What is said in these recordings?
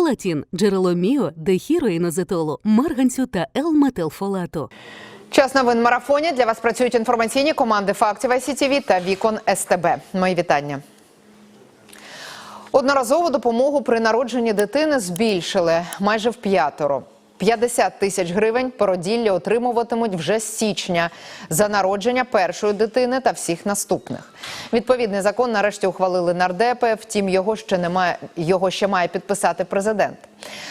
Фолатін – джерело міо, дехіроїнозетолу, марганцю та Л-метилфолату. Час новин марафоні. Для вас працюють інформаційні команди фактів ICTV та Вікон СТБ. Мої вітання. Одноразову допомогу при народженні дитини збільшили майже в п'ятеро. 50 тисяч гривень породілля отримуватимуть вже з січня за народження першої дитини та всіх наступних. Відповідний закон нарешті ухвалили нардепи. Втім, його ще немає. Його ще має підписати президент.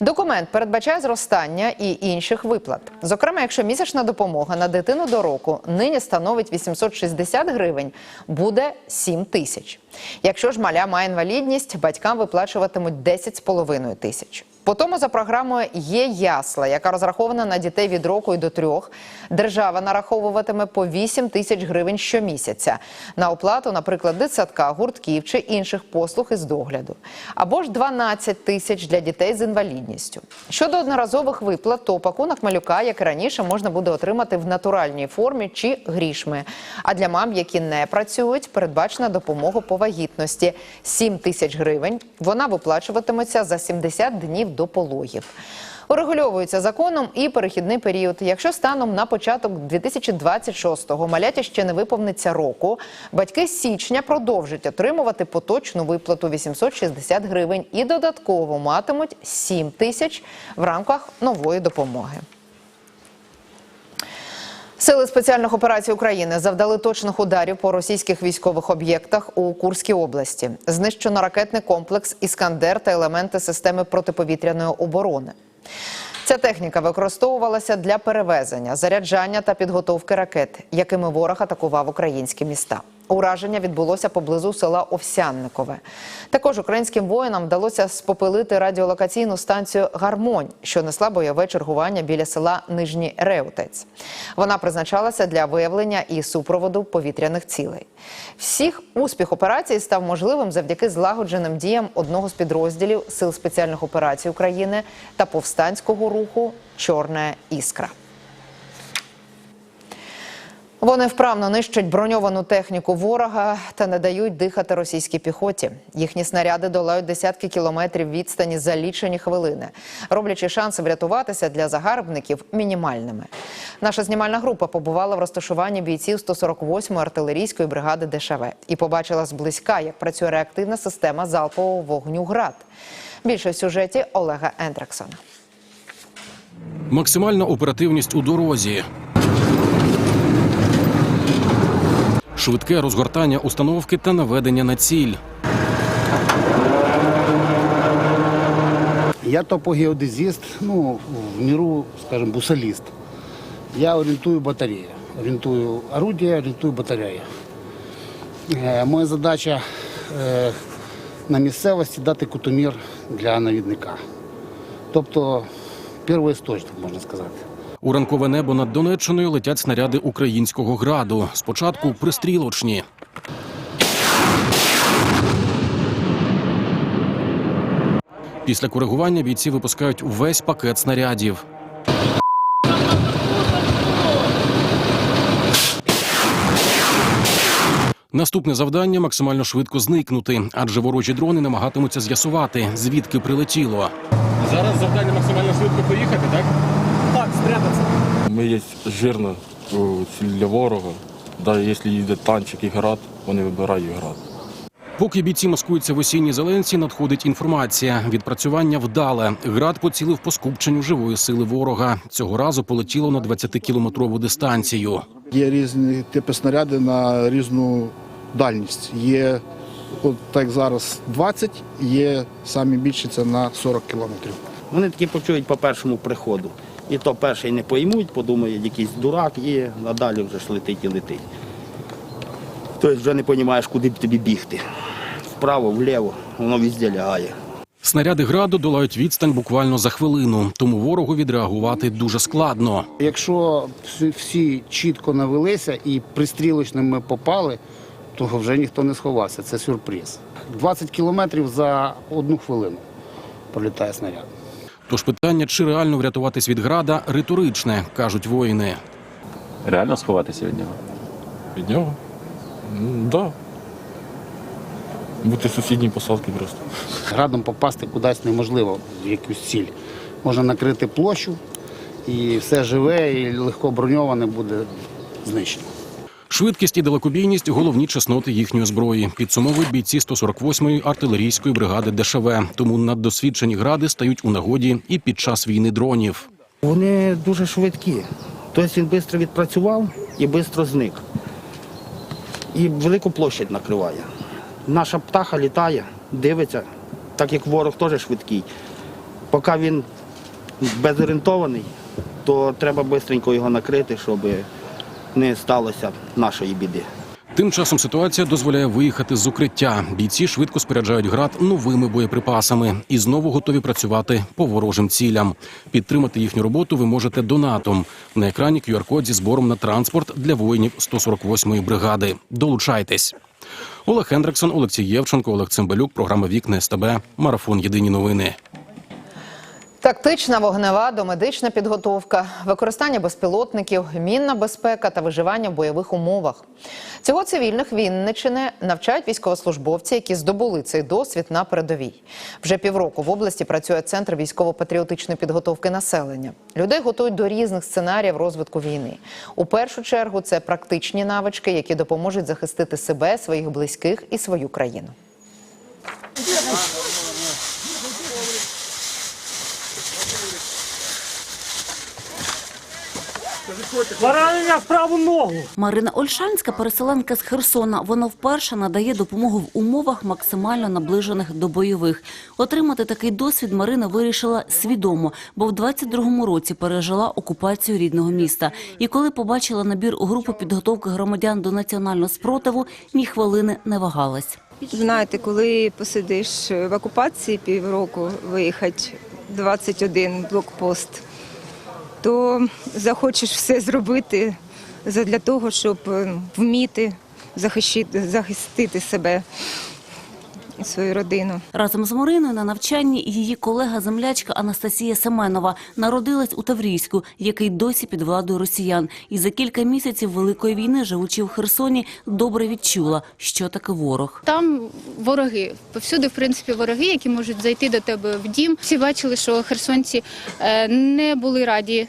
Документ передбачає зростання і інших виплат. Зокрема, якщо місячна допомога на дитину до року нині становить 860 гривень, буде 7 тисяч. Якщо ж маля має інвалідність, батькам виплачуватимуть 10,5 тисяч. По тому за програмою є ясла, яка розрахована на дітей від року і до трьох. Держава нараховуватиме по 8 тисяч гривень щомісяця на оплату, наприклад, дитсадка, гуртків чи інших послуг із догляду, або ж 12 тисяч для дітей з інвалідністю. Щодо одноразових виплат, то пакунок малюка, як і раніше, можна буде отримати в натуральній формі чи грішми. А для мам, які не працюють, передбачена допомога по вагітності 7 тисяч гривень. Вона виплачуватиметься за 70 днів до пологів. Урегульовується законом і перехідний період. Якщо станом на початок 2026-го маляті ще не виповниться року, батьки з січня продовжать отримувати поточну виплату 860 гривень і додатково матимуть 7 тисяч в рамках нової допомоги. Сили спеціальних операцій України завдали точних ударів по російських військових об'єктах у Курській області. Знищено ракетний комплекс Іскандер та елементи системи протиповітряної оборони. Ця техніка використовувалася для перевезення, заряджання та підготовки ракет, якими ворог атакував українські міста. Ураження відбулося поблизу села Овсянникове. Також українським воїнам вдалося спопилити радіолокаційну станцію Гармонь, що несла бойове чергування біля села Нижній Реутець. Вона призначалася для виявлення і супроводу повітряних цілей. Всіх успіх операції став можливим завдяки злагодженим діям одного з підрозділів Сил спеціальних операцій України та повстанського руху Чорна іскра. Вони вправно нищать броньовану техніку ворога та не дають дихати російській піхоті. Їхні снаряди долають десятки кілометрів відстані за лічені хвилини, роблячи шанси врятуватися для загарбників мінімальними. Наша знімальна група побувала в розташуванні бійців 148-ї артилерійської бригади ДШВ і побачила зблизька, як працює реактивна система залпового вогню ГРАД. Більше в сюжеті Олега Ендрексона. Максимальна оперативність у дорозі. Швидке розгортання установки та наведення на ціль. Я топогеодезіст, ну, в міру, скажімо, бусаліст. Я орієнтую батареї, орієнтую орудия, орієнтую батареї. Е, моя задача е, на місцевості дати кутомір для навідника. Тобто перший істочник, можна сказати. У ранкове небо над Донеччиною летять снаряди українського граду. Спочатку пристрілочні. Після коригування бійці випускають увесь пакет снарядів. Наступне завдання максимально швидко зникнути, адже ворожі дрони намагатимуться з'ясувати, звідки прилетіло. Зараз завдання максимально швидко поїхати, так? Ми є жирно для ворога. Навіть якщо їде танчик і град, вони вибирають град. Поки бійці маскуються в осінній зеленці, надходить інформація. Відпрацювання вдале. Град поцілив по скупченню живої сили ворога. Цього разу полетіло на 20-кілометрову дистанцію. Є різні типи снаряди на різну дальність. Є, от так зараз 20, є самі більші це на 40 кілометрів. Вони такі почують по першому приходу. І то перший не поймуть, подумають, якийсь дурак є, а далі вже ж летить і летить. Тобто вже не розумієш, куди б тобі бігти. Вправо, вліво, воно везде лягає. Снаряди граду долають відстань буквально за хвилину, тому ворогу відреагувати дуже складно. Якщо всі, всі чітко навелися і пристрілочними попали, то вже ніхто не сховався. Це сюрприз. 20 кілометрів за одну хвилину пролітає снаряд. Тож питання, чи реально врятуватись від града, риторичне, кажуть воїни. Реально сховатися від нього? Від нього? Так. Да. Бути в сусідній посадці просто. Градом попасти кудись неможливо в якусь ціль. Можна накрити площу, і все живе і легко броньоване буде знищено. Швидкість і далекобійність головні чесноти їхньої зброї. Підсумовують бійці 148-ї артилерійської бригади ДШВ. Тому наддосвідчені гради стають у нагоді і під час війни дронів. Вони дуже швидкі. Тобто він швидко відпрацював і швидко зник. І велику площадь накриває. Наша птаха літає, дивиться, так як ворог теж швидкий. Поки він безорієнтований, то треба швидко його накрити, щоб не сталося нашої біди. Тим часом ситуація дозволяє виїхати з укриття. Бійці швидко споряджають град новими боєприпасами і знову готові працювати по ворожим цілям. Підтримати їхню роботу ви можете донатом. На екрані QR-код зі збором на транспорт для воїнів 148-ї бригади. Долучайтесь. Олег Хендриксон, Олексій Євченко, Олег Цимбалюк. Програма Вікне СТБ. Марафон. Єдині новини. Тактична вогнева домедична підготовка, використання безпілотників, мінна безпека та виживання в бойових умовах. Цього цивільних Вінничини навчають військовослужбовці, які здобули цей досвід на передовій. Вже півроку в області працює центр військово-патріотичної підготовки населення. Людей готують до різних сценаріїв розвитку війни. У першу чергу це практичні навички, які допоможуть захистити себе, своїх близьких і свою країну. Марина Ольшанська, переселенка з Херсона. Вона вперше надає допомогу в умовах максимально наближених до бойових. Отримати такий досвід Марина вирішила свідомо, бо в 22-му році пережила окупацію рідного міста. І коли побачила набір у групу підготовки громадян до національного спротиву, ні хвилини не вагалась. Знаєте, коли посидиш в окупації півроку, виїхати 21 блокпост, то захочеш все зробити для того, щоб е, вміти захистити себе і свою родину. Разом з Мариною на навчанні її колега-землячка Анастасія Семенова народилась у Таврійську, який досі під владою росіян. І за кілька місяців Великої війни, живучи в Херсоні, добре відчула, що таке ворог. Там вороги. Повсюди, в принципі, вороги, які можуть зайти до тебе в дім. Всі бачили, що херсонці е, не були раді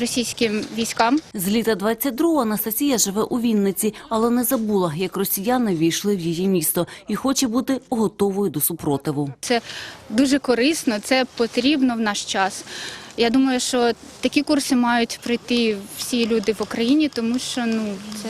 російським військам. З літа 22-го Анастасія живе у Вінниці, але не забула, як росіяни війшли в її місто і хоче бути готовою до супротиву. Це дуже корисно, це потрібно в наш час. Я думаю, що такі курси мають прийти всі люди в Україні, тому що ну це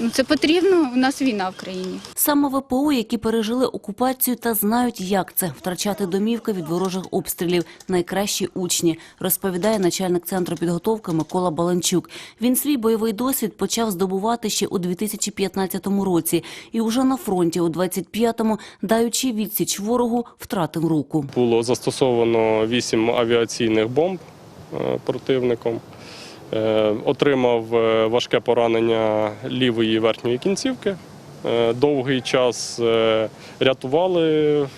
ну це потрібно. У нас війна в країні. Саме ВПО, які пережили окупацію та знають, як це втрачати домівки від ворожих обстрілів, найкращі учні, розповідає начальник центру підготовки Микола Баланчук. Він свій бойовий досвід почав здобувати ще у 2015 році, і уже на фронті у 25-му, даючи відсіч ворогу, втратив руку. Було застосовано вісім авіаційних бомб е, противником. Е, Отримав е, важке поранення лівої верхньої кінцівки. Е, Довгий час рятували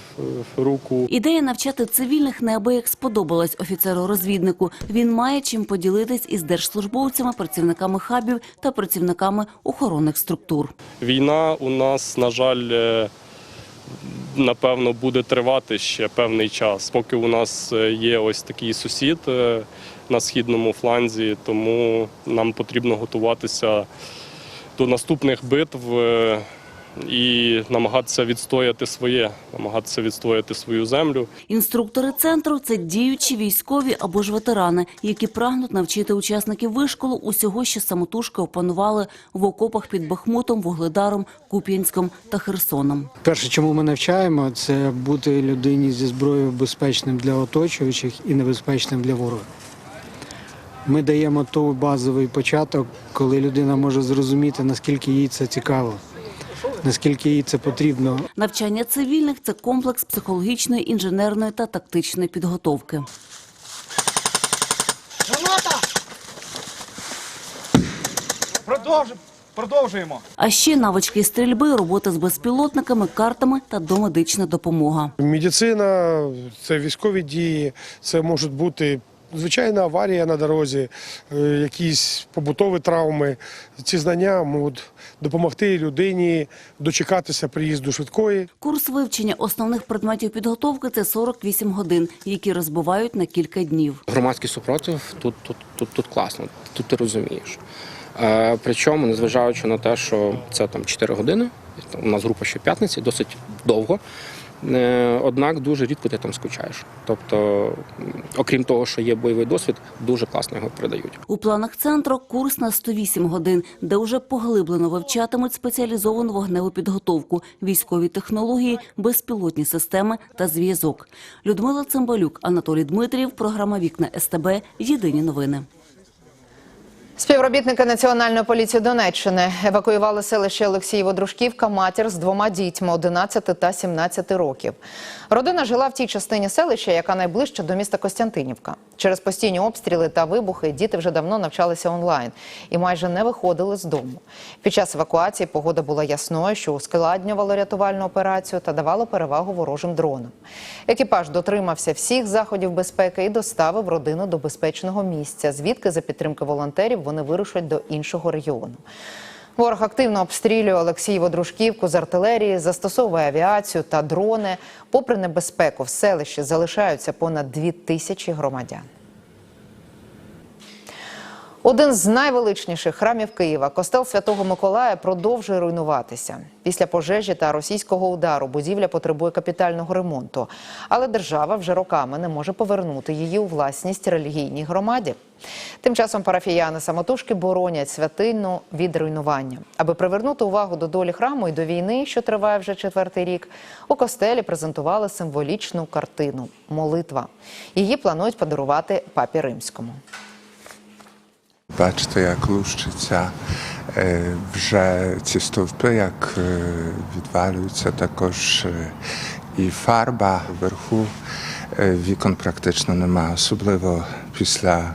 руку. Ідея навчати цивільних неабияк сподобалась офіцеру-розвіднику. Він має чим поділитись із держслужбовцями, працівниками хабів та працівниками охоронних структур. Війна у нас, на жаль, напевно, буде тривати ще певний час, поки у нас є ось такий сусід на східному фланзі, тому нам потрібно готуватися до наступних битв е, і намагатися відстояти своє, намагатися відстояти свою землю. Інструктори центру це діючі військові або ж ветерани, які прагнуть навчити учасників вишколу усього, що самотужки опанували в окопах під Бахмутом, Вугледаром, Куп'янськом та Херсоном. Перше, чому ми навчаємо, це бути людині зі зброєю безпечним для оточуючих і небезпечним для ворога. Ми даємо той базовий початок, коли людина може зрозуміти, наскільки їй це цікаво, наскільки їй це потрібно. Навчання цивільних це комплекс психологічної, інженерної та тактичної підготовки. Продовжуємо. А ще навички стрільби, робота з безпілотниками, картами та домедична допомога. Медицина, це військові дії, це можуть бути звичайна аварія на дорозі, е, якісь побутові травми. Ці знання можуть допомогти людині дочекатися приїзду швидкої. Курс вивчення основних предметів підготовки – це 48 годин, які розбивають на кілька днів. Громадський супротив тут, тут, тут, тут класно, тут ти розумієш. Е, причому, незважаючи на те, що це там 4 години, у нас група ще п'ятниці, досить довго. Е, Однак дуже рідко ти там скучаєш. Тобто, окрім того, що є бойовий досвід, дуже класно його передають. У планах центру курс на 108 годин, де вже поглиблено вивчатимуть спеціалізовану вогневу підготовку, військові технології, безпілотні системи та зв'язок. Людмила Цимбалюк, Анатолій Дмитрів, програма Вікна СТБ. Єдині новини. Співробітники Національної поліції Донеччини евакуювали селище Олексієво-Дружківка матір з двома дітьми 11 та 17 років. Родина жила в тій частині селища, яка найближча до міста Костянтинівка. Через постійні обстріли та вибухи діти вже давно навчалися онлайн і майже не виходили з дому. Під час евакуації погода була ясною, що ускладнювало рятувальну операцію та давало перевагу ворожим дронам. Екіпаж дотримався всіх заходів безпеки і доставив родину до безпечного місця, звідки за підтримки волонтерів вони вирушать до іншого регіону. Ворог активно обстрілює Олексієво-Дружківку з артилерії, застосовує авіацію та дрони. Попри небезпеку, в селищі залишаються понад дві тисячі громадян. Один з найвеличніших храмів Києва, костел Святого Миколая, продовжує руйнуватися. Після пожежі та російського удару будівля потребує капітального ремонту, але держава вже роками не може повернути її у власність релігійній громаді. Тим часом парафіяни самотужки боронять святиню від руйнування. Аби привернути увагу до долі храму і до війни, що триває вже четвертий рік, у костелі презентували символічну картину молитва. Її планують подарувати папі римському. Бачите, як лущиться е, вже ці стовпи, як е, відвалюються також е, і фарба вверху. Вікон практично немає, особливо після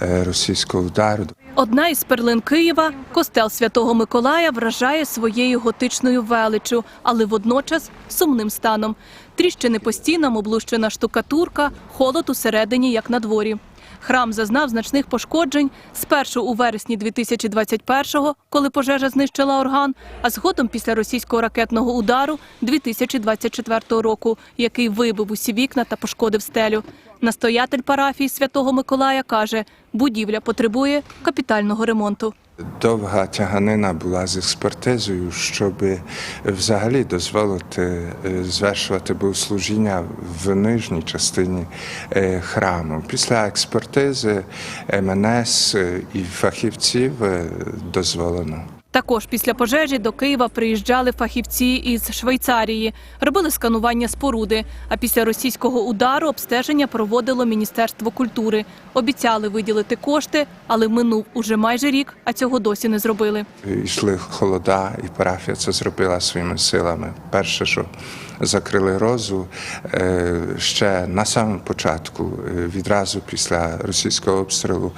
російського удару. Одна із перлин Києва, костел Святого Миколая, вражає своєю готичною величчю, але водночас сумним станом. Тріщини по стінам, облущена штукатурка, холод усередині, як на дворі. Храм зазнав значних пошкоджень спершу у вересні 2021-го, коли пожежа знищила орган, а згодом після російського ракетного удару 2024 року, який вибив усі вікна та пошкодив стелю. Настоятель парафії Святого Миколая каже, будівля потребує капітального ремонту. Довга тяганина була з експертизою, щоб взагалі дозволити е, звершувати богослужіння в нижній частині е, храму. Після експертизи МНС і фахівців е, дозволено. Також після пожежі до Києва приїжджали фахівці із Швейцарії, робили сканування споруди. А після російського удару обстеження проводило Міністерство культури. Обіцяли виділити кошти, але минув уже майже рік, а цього досі не зробили. Йшли холода, і парафія це зробила своїми силами. Перше, що закрили розу е, ще на самому початку, е, відразу після російського обстрілу.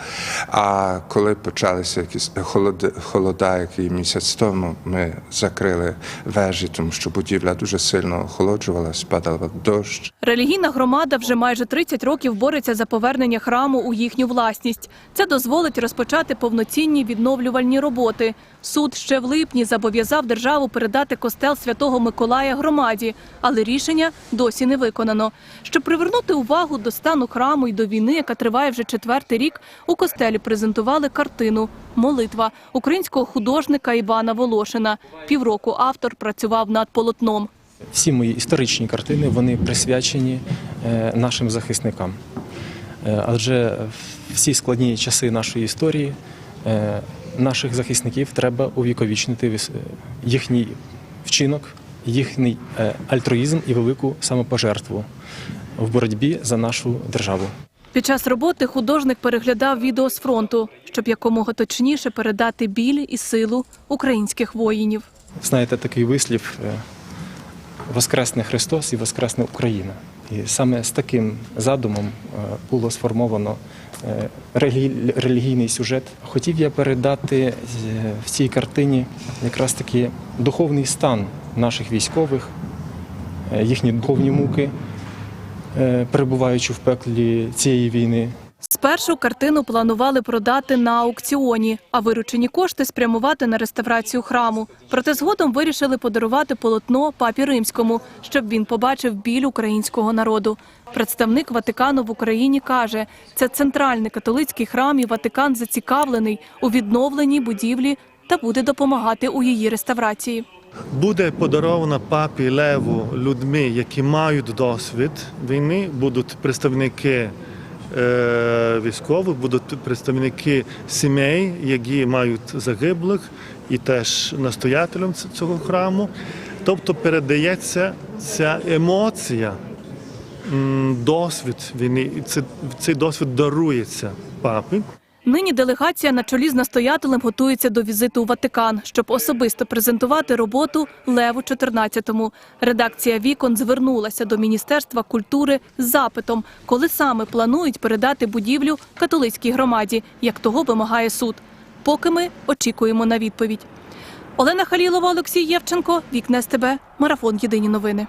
А коли почалися якісь холоди, холода, який місяць тому, ми закрили вежі, тому що будівля дуже сильно охолоджувалась, падав дощ. Релігійна громада вже майже 30 років бореться за повернення храму у їхню власність. Це дозволить розпочати повноцінні відновлювальні роботи. Суд ще в липні зобов'язав державу передати костел Святого Миколая громаді, але рішення досі не виконано. Щоб привернути увагу до стану храму і до війни, яка триває вже четвертий рік, у костелі презентували картину Молитва українського художника Івана Волошина. Півроку автор працював над полотном. Всі мої історичні картини вони присвячені е, нашим захисникам. Е, Адже всі складні часи нашої історії е, наших захисників треба увіковічнити їхній вчинок, їхній е, альтруїзм і велику самопожертву в боротьбі за нашу державу. Під час роботи художник переглядав відео з фронту, щоб якомога точніше передати біль і силу українських воїнів. Знаєте, такий вислів е, Воскресне Христос і Воскресне Україна. І саме з таким задумом е, було сформовано релігійний сюжет. Хотів я передати в цій картині якраз таки духовний стан наших військових, е, їхні духовні муки, е, перебуваючи в пеклі цієї війни. Спершу картину планували продати на аукціоні, а виручені кошти спрямувати на реставрацію храму. Проте згодом вирішили подарувати полотно папі римському, щоб він побачив біль українського народу. Представник Ватикану в Україні каже, це центральний католицький храм, і Ватикан зацікавлений у відновленні будівлі та буде допомагати у її реставрації. Буде подарована папі Леву людьми, які мають досвід війни, будуть представники е, військових, будуть представники сімей, які мають загиблих, і теж настоятелем цього храму. Тобто передається ця емоція, досвід війни, цей досвід дарується папі. Нині делегація на чолі з настоятелем готується до візиту у Ватикан, щоб особисто презентувати роботу Леву 14-му. Редакція Вікон звернулася до Міністерства культури з запитом, коли саме планують передати будівлю католицькій громаді, як того вимагає суд. Поки ми очікуємо на відповідь. Олена Халілова, Олексій Євченко, Вікне СТБ, Марафон Єдині новини.